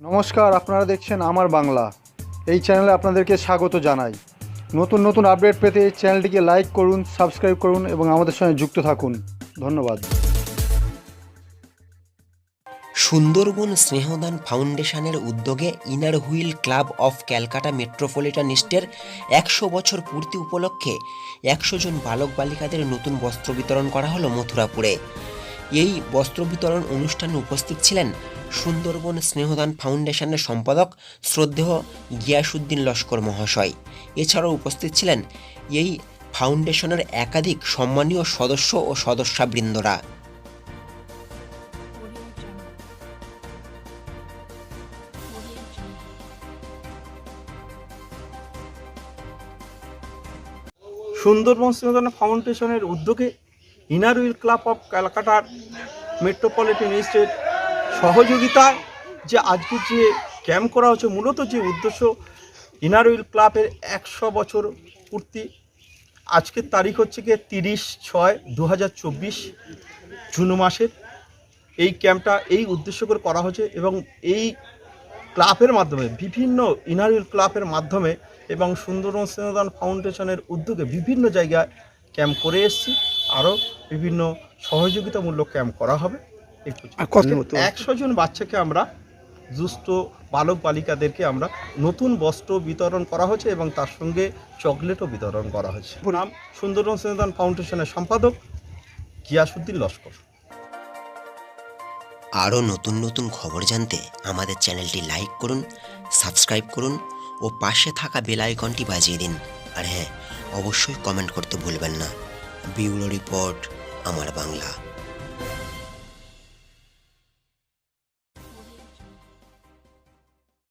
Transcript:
নমস্কার, আপনারা দেখছেন আমার বাংলা। এই চ্যানেলে আপনাদেরকে স্বাগত জানাই। নতুন নতুন আপডেট পেতে এই চ্যানেলটিকে লাইক করুন, সাবস্ক্রাইব করুন এবং আমাদের সঙ্গে যুক্ত থাকুন। ধন্যবাদ। সুন্দরবন স্নেহদান ফাউন্ডেশনের উদ্যোগে inner wheel club of Calcutta metropolitan ইস্টের একশো বছর পূর্তি উপলক্ষে একশো জন বালক বালিকাদের নতুন বস্ত্র বিতরণ করা হলো মথুরাপুরে। এই বস্ত্র বিতরণ অনুষ্ঠানে উপস্থিত ছিলেন সুন্দরবন স্নেহদান ফাউন্ডেশনের সম্পাদক শ্রদ্ধেয় গিয়াসুদ্দিন লস্কর মহাশয়। এছাড়াও উপস্থিত ছিলেন এই ফাউন্ডেশনের একাধিক সম্মানীয় সদস্য ও সদস্যাবৃন্দরা। সুন্দরবন স্নেহদান ফাউন্ডেশনের উদ্যোগে ইনার উইল ক্লাব অফ ক্যালকাটার মেট্রোপলিটন স্টেট সহযোগিতায় যে আজকে যে ক্যাম্প করা হচ্ছে, মূলত যে উদ্দেশ্য ইনার উইল ক্লাবের একশো বছর পূর্তি। আজকের তারিখ হচ্ছে গিয়ে তিরিশ ছয় দু জুন মাসের। এই ক্যাম্পটা এই উদ্দেশ্য করে করা হচ্ছে এবং এই ক্লাবের মাধ্যমে, বিভিন্ন ইনারুল ক্লাবের মাধ্যমে এবং সুন্দর স্নেহদান ফাউন্ডেশনের উদ্যোগে বিভিন্ন জায়গায় ক্যাম্প করে এসেছি। আরও বিভিন্ন সহযোগিতামূলক ক্যাম্প করা হবে। একশো জন বাচ্চাকে আমরা দুস্থ বালক বালিকাদেরকে আমরা নতুন বস্ত্র বিতরণ করা হয়েছে এবং তার সঙ্গে চকলেটও বিতরণ করা হয়েছে। নাম সুন্দরবন স্নেহদান ফাউন্ডেশনের সম্পাদক গিয়াসুদ্দিন লস্কর। আরও নতুন নতুন খবর জানতে আমাদের চ্যানেলটি লাইক করুন সাবস্ক্রাইব করুন ও পাশে থাকা বেল আইকনটি বাজিয়ে দিন। আর হ্যাঁ অবশ্যই কমেন্ট করতে ভুলবেন না। বিউলো রিপোর্ট আমার বাংলা।